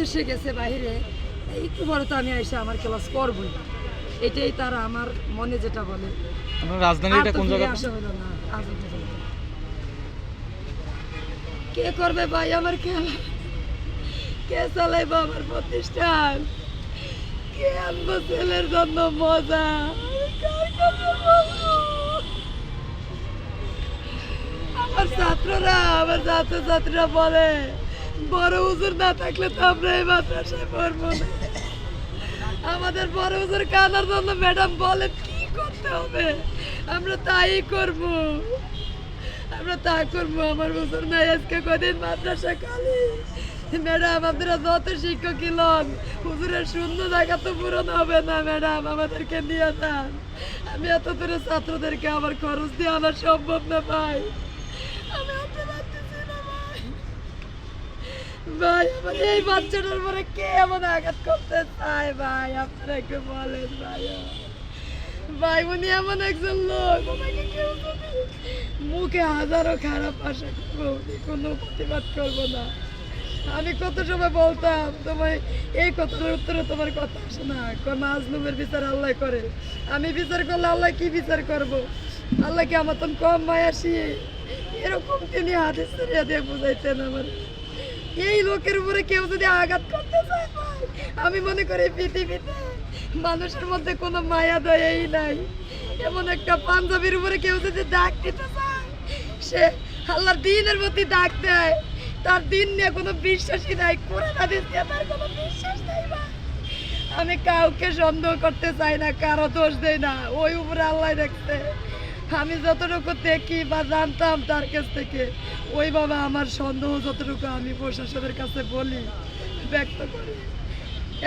উদ্দেশ্যে গেছে বাইরে একটু পরে তো আমি এসে আমার ক্লাস করবই। এটাই তারা আমার মনে যেটা বলে। আপনার রাজধানী আর এটা তো কোন জায়গা? আসা হলো না। কে করবে ভাই আমার খেলা? কে চালাইবো আমার প্রতিষ্ঠান? কে আনব ছেলের জন্য মজা? আমার ছাত্ররা আমার ছাত্র ছাত্রীরা বলে বড় হুজুর না থাকলে তো আমরা এই মাদ্রাসায় পড়ব না। আমাদের বড় হুজুর কানার জন্য ম্যাডাম বলেন কি করতে হবে? আমরা তাই করব। আমরা তা করব। আমার হুজুর নাই, আজকে কদিন মাদ্রাসা খালি। ম্যাডাম, আপনারা যত শিক্ষক লন, হুজুরের শূন্য জায়গা তো পূরণ হবে না, ম্যাডাম, আমাদেরকে নিয়ে যান। আমি এত দূরে ছাত্রদেরকে আমার খরচ দিয়ে আনা সম্ভব না ভাই আমি আনতে পারতেছি না ভাই ভাই আমার এই বাচ্চাটার পরে কে আঘাত করতে চায়? ভাই, আপনারা বলেন, ভাই। ভাই, উনি এমন একজন লোক মুখে হাজারো খারাপ আশা করব কোনো প্রতিবাদ করব না। আমি কত সময় বলতাম তোমার এই কথার উত্তরে তোমার কথা আসে না। মাজলুমের বিচার আল্লাহ করে। আমি বিচার করলে আল্লাহ কি বিচার করব? আল্লাহ কি আমার তখন কম মায়াসি? এরকম তিনি হাতে দিয়ে বুঝাইতেন আমার। এই লোকের উপরে কেউ যদি আঘাত করতে চায় আমি মনে করি পৃথিবীতে মানুষের মধ্যে কোনো মায়া দয়াই নাই। এমন একটা পাঞ্জাবির উপরে কেউ যদি ডাক দিতে চায়, সে আল্লাহর দিনের প্রতি ডাক দেয়। তার দিন নিয়ে কোনো বিশ্বাসই নাই, কোরআন, হাদিস নিয়ে তার কোনো বিশ্বাস নাই আমি কাউকে সন্দেহ করতে চাই না, কারও দোষ দেয় না, ওই উপরে আল্লাহ দেখতে আমি যতটুকু দেখি বা জানতাম তার কাছ থেকে, ওইভাবে আমার সন্দেহ যতটুকু আমি প্রশাসনের কাছে বলি, ব্যক্ত করি।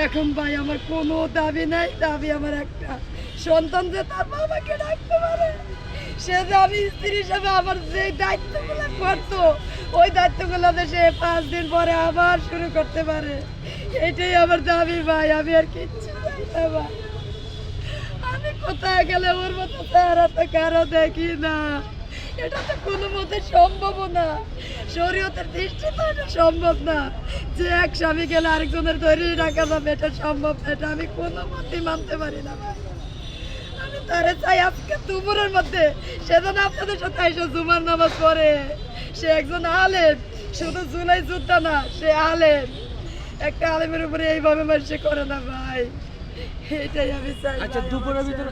এখন ভাই আমার কোনো দাবি নাই, দাবি আমার একটা। সন্তান যে তার বাবাকে ডাকতে পারে, সে যে আমি স্ত্রী হিসাবে আমার যে দায়িত্বগুলো করতো, ওই দায়িত্বগুলো সে পাঁচ দিন পরে আবার শুরু করতে পারে, এটাই আমার দাবি ভাই, আমি আর কিচ্ছু ভাই। কোথায় গেলে ওর মতো চেহারা তো কারও দেখি না? এটা তো কোনো মতে সম্ভব না। শরীয়তের দৃষ্টি তো এটা সম্ভব না। যে এক স্বামী গেলে আরেকজনের ধরে রাখা যাবে, এটা সম্ভব না। এটা আমি কোনো মতেই মানতে পারি না। আমি তারে চাই আজকে দুপুরের মধ্যে, সেজন্য আপনাদের সাথে এসে জুমার নামাজ পড়ে। সে একজন আলেম, শুধু জুলাই যুদ্ধ না, সে আলেম। একটা আলেমের উপরে এইভাবে মানুষ করে না, ভাই। এটাই আমি চাই আচ্ছা দুপুরের ভিতরে